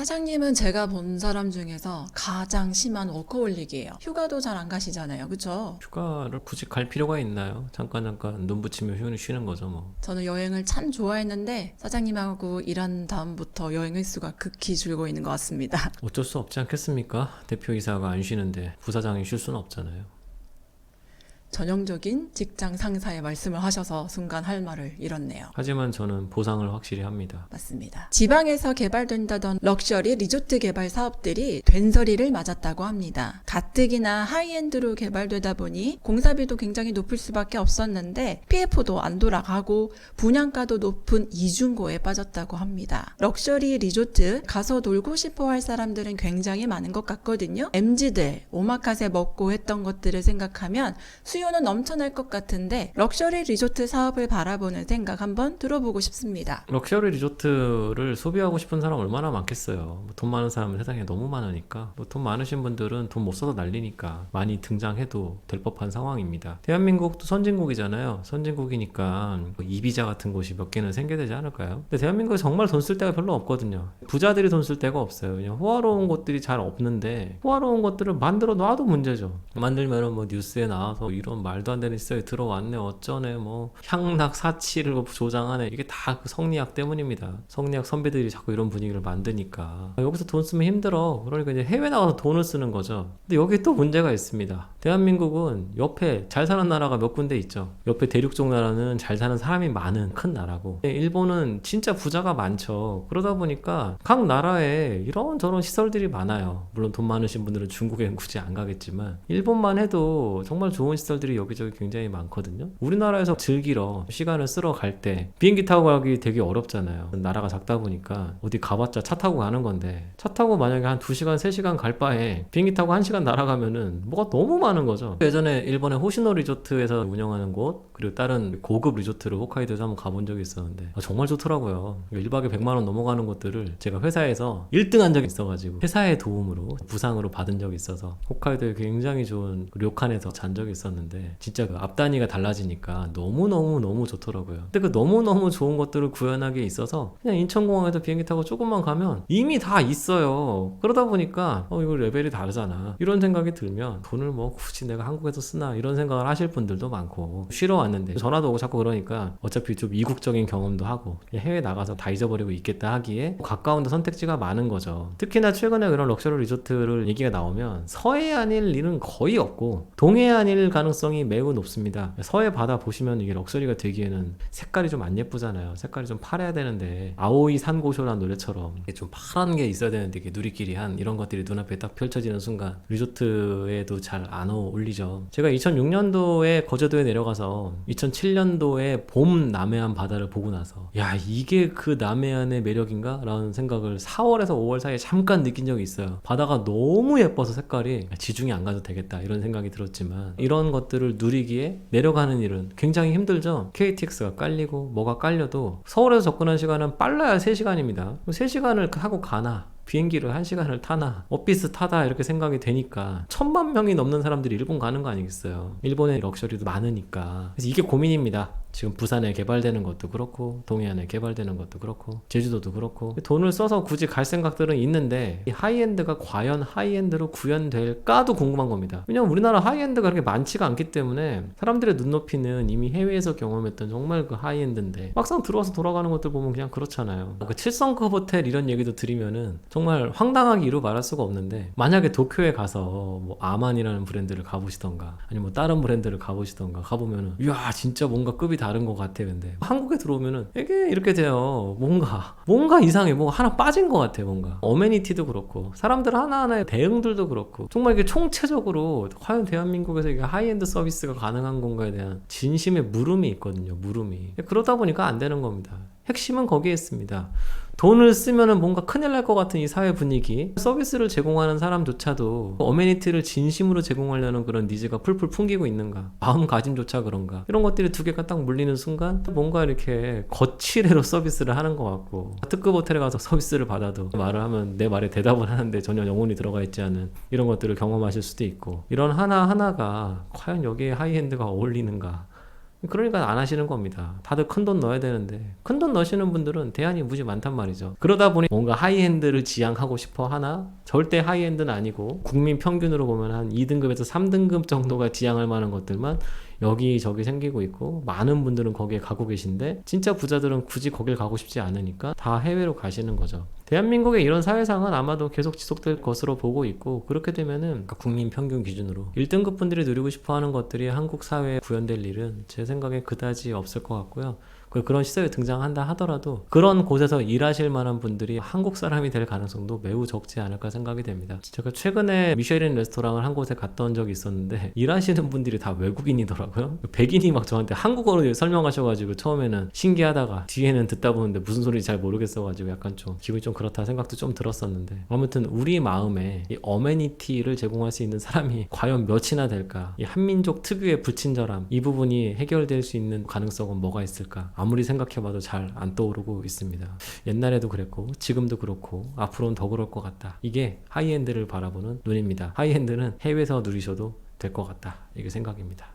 사장님은 제가 본 사람 중에서 가장 심한 워커홀릭이에요. 휴가도 잘 안 가시잖아요. 그쵸? 휴가를 굳이 갈 필요가 있나요? 잠깐 잠깐 눈 붙이며 휴는 쉬는 거죠 뭐. 저는 여행을 참 좋아했는데 사장님하고 일한 다음부터 여행 횟수가 극히 줄고 있는 것 같습니다. 어쩔 수 없지 않겠습니까? 대표이사가 안 쉬는데 부사장이 쉴 수는 없잖아요. 전형적인 직장 상사의 말씀을 하셔서 순간 할 말을 잃었네요. 하지만 저는 보상을 확실히 합니다. 맞습니다. 지방에서 개발된다던 럭셔리 리조트 개발 사업들이 된서리를 맞았다고 합니다. 가뜩이나 하이엔드로 개발되다 보니 공사비도 굉장히 높을 수밖에 없었는데 PF도 안 돌아가고 분양가도 높은 이중고에 빠졌다고 합니다. 럭셔리 리조트 가서 놀고 싶어 할 사람들은 굉장히 많은 것 같거든요. MZ들 오마카세 먹고 했던 것들을 생각하면 수 요는 넘쳐날 것 같은데 럭셔리 리조트 사업을 바라보는 생각 한번 들어보고 싶습니다. 럭셔리 리조트를 소비하고 싶은 사람 얼마나 많겠어요. 뭐 돈 많은 사람은 세상에 너무 많으니까 뭐 돈 많으신 분들은 돈 못 써서 난리니까 많이 등장해도 될 법한 상황입니다. 대한민국도 선진국이잖아요. 선진국이니까 뭐 이비자 같은 곳이 몇 개는 생겨야 되지 않을까요? 근데 대한민국에 정말 돈 쓸 데가 별로 없거든요. 부자들이 돈 쓸 데가 없어요. 그냥 호화로운 것들이 잘 없는데 호화로운 것들을 만들어 놔도 문제죠. 만들면은 뭐 뉴스에 나와서 이런 말도 안 되는 시설이 들어왔네 어쩌네 뭐 향락 사치를 뭐 조장하네 이게 다 그 성리학 때문입니다. 성리학 선배들이 자꾸 이런 분위기를 만드니까 여기서 돈 쓰면 힘들어. 그러니까 이제 해외 나가서 돈을 쓰는 거죠. 근데 여기 또 문제가 있습니다. 대한민국은 옆에 잘 사는 나라가 몇 군데 있죠. 옆에 대륙 쪽 나라는 잘 사는 사람이 많은 큰 나라고 일본은 진짜 부자가 많죠. 그러다 보니까 각 나라에 이런저런 시설들이 많아요. 물론 돈 많으신 분들은 중국에는 굳이 안 가겠지만 일본만 해도 정말 좋은 시설 들이 여기저기 굉장히 많거든요. 우리나라에서 즐기러 시간을 쓸어 갈때 비행기 타고 가기 되게 어렵잖아요. 나라가 작다 보니까 어디 가봤자 차 타고 가는 건데 차 타고 만약에 한 2시간, 3시간 갈 바에 비행기 타고 1시간 날아가면은 뭐가 너무 많은 거죠. 예전에 일본의 호시노 리조트에서 운영하는 곳 그리고 다른 고급 리조트를 홋카이도에서 한번 가본 적이 있었는데 아, 정말 좋더라고요. 1박에 100만 원 넘어가는 것들을 제가 회사에서 1등 한 적이 있어가지고 회사의 도움으로 부상으로 받은 적이 있어서 홋카이도에 굉장히 좋은 료칸에서 잔 적이 있었는데 진짜 그 앞단위가 달라지니까 너무너무너무 좋더라고요. 근데 그 너무너무 좋은 것들을 구현하기에 있어서 그냥 인천공항에서 비행기 타고 조금만 가면 이미 다 있어요. 그러다 보니까 어 이거 레벨이 다르잖아. 이런 생각이 들면 돈을 뭐 굳이 내가 한국에서 쓰나 이런 생각을 하실 분들도 많고 쉬러 왔는데 전화도 오고 자꾸 그러니까 어차피 좀 이국적인 경험도 하고 해외 나가서 다 잊어버리고 있겠다 하기에 가까운 데 선택지가 많은 거죠. 특히나 최근에 그런 럭셔리 리조트를 얘기가 나오면 서해안일 일은 거의 없고 동해안일 가능 성이 매우 높습니다. 서해 바다 보시면 이게 럭셔리가 되기에는 색깔이 좀 안 예쁘잖아요. 색깔이 좀 파래야 되는데 아오이 산고쇼라는 노래처럼 이게 좀 파란 게 있어야 되는데 이게 누리끼리 한 이런 것들이 눈앞에 딱 펼쳐지는 순간 리조트에도 잘 안 어울리죠. 제가 2006년도에 거제도에 내려가서 2007년도에 봄 남해안 바다를 보고 나서 야 이게 그 남해안의 매력인가? 라는 생각을 4월에서 5월 사이에 잠깐 느낀 적이 있어요. 바다가 너무 예뻐서 색깔이 지중해 안 가도 되겠다 이런 생각이 들었지만 이런 것 들을 누리기에 내려가는 일은 굉장히 힘들죠. KTX가 깔리고 뭐가 깔려도 서울에서 접근한 시간은 빨라야 3시간입니다. 3시간을 하고 가나? 비행기를 한 시간을 타나? 오피스 타다? 이렇게 생각이 되니까 천만 명이 넘는 사람들이 일본 가는 거 아니겠어요? 일본의 럭셔리도 많으니까. 그래서 이게 고민입니다 지금 부산에 개발되는 것도 그렇고 동해안에 개발되는 것도 그렇고 제주도도 그렇고. 돈을 써서 굳이 갈 생각들은 있는데 이 하이엔드가 과연 하이엔드로 구현될까도 궁금한 겁니다. 왜냐면 우리나라 하이엔드가 그렇게 많지가 않기 때문에 사람들의 눈높이는 이미 해외에서 경험했던 정말 그 하이엔드인데 막상 들어와서 돌아가는 것들 보면 그냥 그렇잖아요. 그 7성급 호텔 이런 얘기도 들으면은 정말 황당하게 이루 말할 수가 없는데 만약에 도쿄에 가서 뭐 아만이라는 브랜드를 가보시던가 아니면 뭐 다른 브랜드를 가보시던가 가보면은 이야 진짜 뭔가 급이 다른 것 같아 근데. 한국에 들어오면은 이게 이렇게 돼요. 뭔가 뭔가 이상해. 뭔가 하나 빠진 것 같아 뭔가. 어메니티도 그렇고 사람들 하나하나의 대응들도 그렇고. 정말 이게 총체적으로 과연 대한민국에서 이게 하이엔드 서비스가 가능한 건가에 대한 진심의 물음이 있거든요 물음이. 그러다 보니까 안 되는 겁니다. 핵심은 거기에 있습니다. 돈을 쓰면은 뭔가 큰일 날 것 같은 이 사회 분위기. 서비스를 제공하는 사람조차도 어메니티를 진심으로 제공하려는 그런 니즈가 풀풀 풍기고 있는가? 마음가짐조차 그런가? 이런 것들이 두 개가 딱 물리는 순간 뭔가 이렇게 거칠애로 서비스를 하는 것 같고 특급 호텔에 가서 서비스를 받아도 말을 하면 내 말에 대답을 하는데 전혀 영혼이 들어가 있지 않은 이런 것들을 경험하실 수도 있고 이런 하나하나가 과연 여기에 하이엔드가 어울리는가 그러니까 안 하시는 겁니다. 다들 큰 돈 넣어야 되는데 큰 돈 넣으시는 분들은 대안이 무지 많단 말이죠. 그러다 보니 뭔가 하이엔드를 지향하고 싶어 하나 절대 하이엔드는 아니고 국민 평균으로 보면 한 2등급에서 3등급 정도가 지향할 만한 것들만 여기저기 생기고 있고 많은 분들은 거기에 가고 계신데 진짜 부자들은 굳이 거길 가고 싶지 않으니까 다 해외로 가시는 거죠. 대한민국의 이런 사회상은 아마도 계속 지속될 것으로 보고 있고 그렇게 되면은 국민 평균 기준으로 1등급 분들이 누리고 싶어 하는 것들이 한국 사회에 구현될 일은 제 생각에 그다지 없을 것 같고요. 그- 그런 시설이 등장한다 하더라도 그런 곳에서 일하실 만한 분들이 한국 사람이 될 가능성도 매우 적지 않을까 생각이 됩니다. 제가 최근에 미쉐린 레스토랑을 한 곳에 온 적이 있었는데 일하시는 분들이 다 외국인이더라고요. 백인이 막 저한테 한국어로 설명하셔가지고 처음에는 신기하다가 뒤에는 듣다 보는데 무슨 소리인지 잘 모르겠어가지고 약간 좀 기분이 좀 그렇다 생각도 좀 들었었는데 아무튼 우리 마음에 이 어메니티를 제공할 수 있는 사람이 과연 몇이나 될까? 이 한민족 특유의 불친절함 이 부분이 해결될 수 있는 가능성은 뭐가 있을까? 아무리 생각해봐도 잘 안 떠오르고 있습니다. 옛날에도 그랬고 지금도 그렇고 앞으로는 더 그럴 것 같다. 이게 하이엔드를 바라보는 눈입니다. 하이엔드는 해외에서 누리셔도 될 것 같다. 이게 생각입니다.